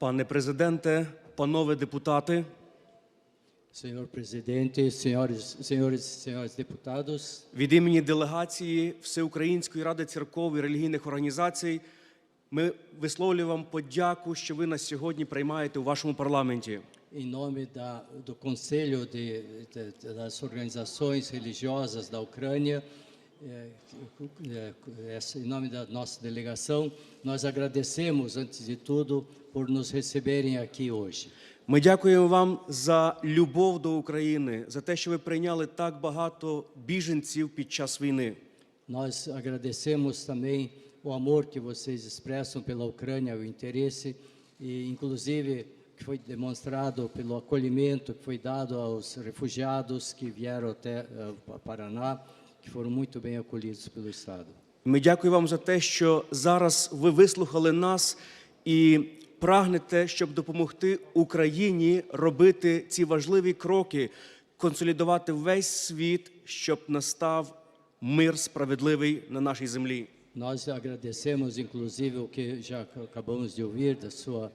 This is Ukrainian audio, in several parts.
Пане президенте, панове депутати, Senhor presidente, senhores, senhores senhores deputados, від імені делегації Всеукраїнської ради церков і релігійних організацій ми висловлюємо вам подяку, що ви нас сьогодні приймаєте у вашому парламенті. em nome da, do Conselho de, de- das Organizações Religiosas da Ucrânia, em nome da nossa delegação, nós agradecemos, antes de tudo, por nos receberem aqui hoje. Ми дякуємо вам за любов до України, за те, що ви прийняли так багато біженців під час війни. Nós agradecemos também o amor que vocês expressam pela Ucrânia, o interesse, e inclusive que foi demonstrado pelo acolhimento que foi dado aos refugiados que vieram até eh, Paraná, Que foram muito bem acolhidos pelo Estado. Ми дякуємо вам за те, що зараз ви вислухали нас і прагнете, щоб допомогти Україні робити ці важливі кроки, консолідувати весь світ, щоб настав мир справедливий на нашій землі. Nós agradecemos, inclusive, o que já acabamos de ouvir da sua,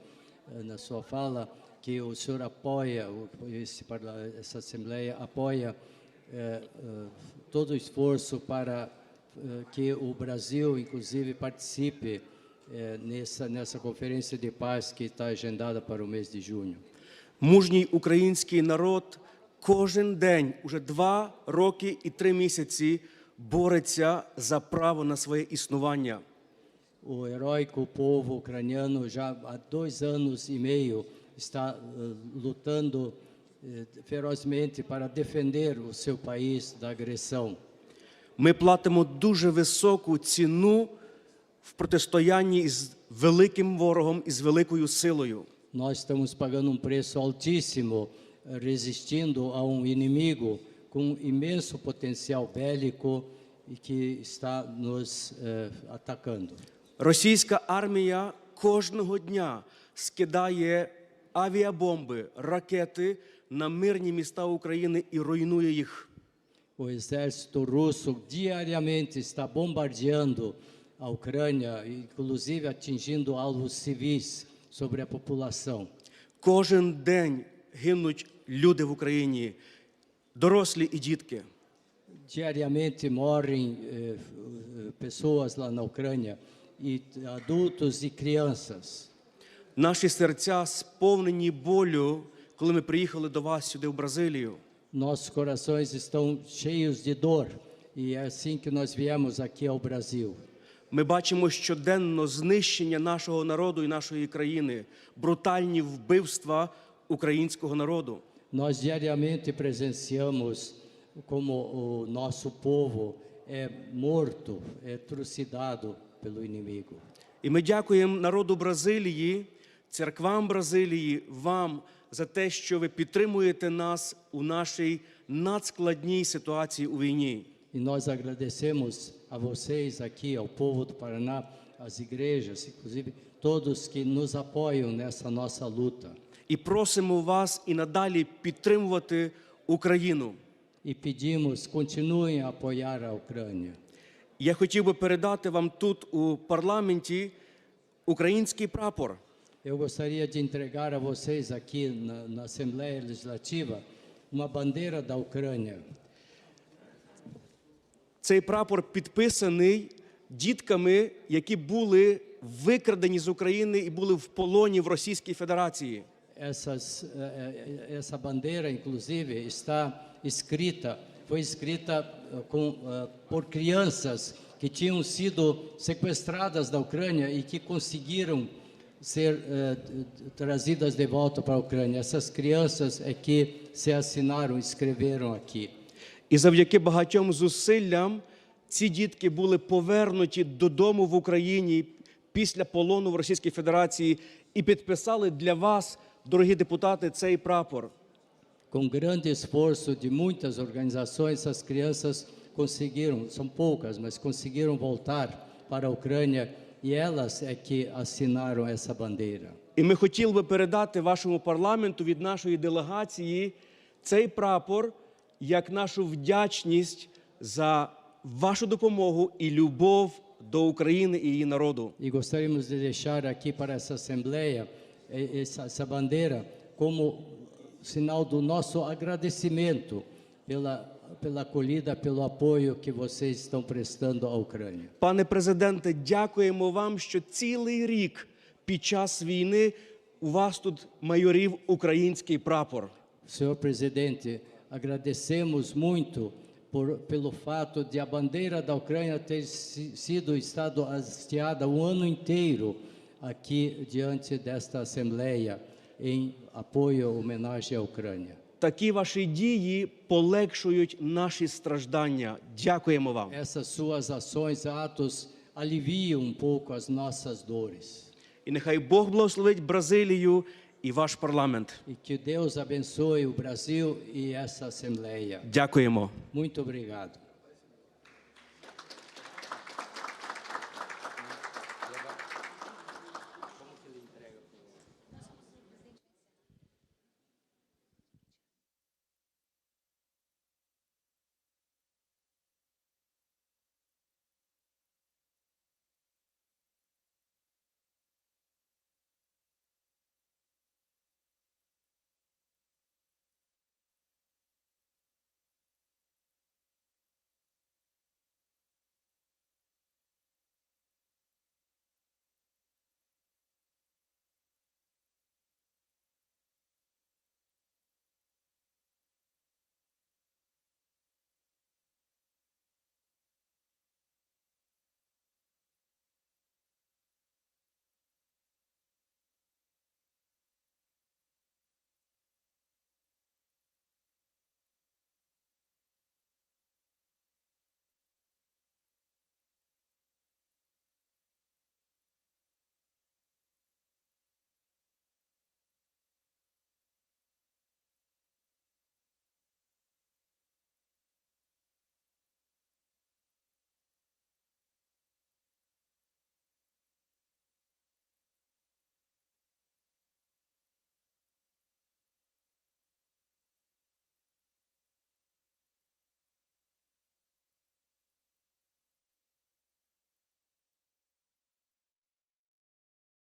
eh, na sua fala, que o senhor apoia, esse essa Assembleia apoia eh, eh, todo o esforço para eh, que o Brasil, inclusive, participe eh, nessa, nessa conferência de paz que está agendada para o mês de junho. Мужній український народ кожен день, уже два роки і три місяці, бореться за право на своє існування. O heróico povo ucraniano já há dois anos e meio está eh, lutando eh, ferozmente para defender o seu país da agressão. Ми платимо дуже високу ціну в протистоянні із великим ворогом і з великою силою. Nós estamos pagando um preço altíssimo, eh, resistindo a um inimigo com imenso potencial bélico e que está nos eh, atacando. Російська армія кожного дня скидає авіабомби, ракети на мирні міста України і руйнує їх. O exército russo diariamente está bombardeando a Ucrânia, inclusive atingindo alvos civis sobre a população. Кожен день гинуть люди в Україні, дорослі і дітки. Diariamente morrem eh, eh, pessoas lá na Ucrânia, e adultos e crianças. Наші серця сповнені болю, коли ми приїхали до вас сюди, в Бразилію. Nossos corações estão cheios de dor, e é assim que nós viemos aqui ao Brasil. Ми бачимо щоденно знищення нашого народу і нашої країни, брутальні вбивства українського народу. Nós diariamente presenciamos como o nosso povo é morto, é trucidado pelo inimigo. І ми дякуємо народу Бразилії, церквам Бразилії, вам за те, що ви підтримуєте нас у нашій надскладній ситуації у війні. E nós agradecemos a vocês aqui, ao povo do Paraná, às igrejas, inclusive todos que nos apoiam nessa nossa luta. І просимо вас і надалі підтримувати Україну. E pedimos, continuem a apoiar a Ucrânia. Я хотів би передати вам тут у парламенті український прапор. Eu gostaria de entregar a vocês aqui na, na Assembleia Legislativa uma bandeira da Ucrânia. Цей прапор підписаний дітками, які були викрадені з України і були в полоні в Російській Федерації. Essas, eh, eh, essa bandeira, inclusive, está escrita, foi escrita eh, com, eh, por crianças que tinham sido sequestradas da Ucrânia e que conseguiram ser eh, trazidas de volta para a Ucrânia. Essas crianças é que se assinaram, escreveram aqui. І завдяки багатьом зусиллям ці дітки були повернуті додому в Україні після полону в Російській Федерації і підписали для вас, дорогі депутати, цей прапор. Com grande esforço de muitas organizações, essas crianças conseguiram, são poucas, mas conseguiram voltar para a Ucrânia e elas é que assinaram essa bandeira. І ми хотіли би передати вашому парламенту від нашої делегації цей прапор як нашу вдячність за вашу допомогу і любов до України і її народу. E gostaríamos de deixar aqui para essa Assembleia eh, essa, essa bandeira como sinal do nosso agradecimento pela, pela acolhida, pelo apoio que vocês estão prestando à Ucrânia. Пане президенте, дякуємо вам, що цілий рік під час війни у вас тут майорів український прапор. Senhor presidente, agradecemos muito por, pelo fato de a bandeira da Ucrânia ter sido estado hasteada o ano inteiro aqui diante desta Assembleia em apoio, homenagem à Ucrânia. Такі ваші дії полегшують наші страждання. Дякуємо вам. Essas suas ações, atos aliviam um pouco as nossas dores. І нехай Бог благословить Бразилію і ваш парламент. E que Deus abençoe o Brasil e essa Assembleia. Дякуємо. Muito obrigado.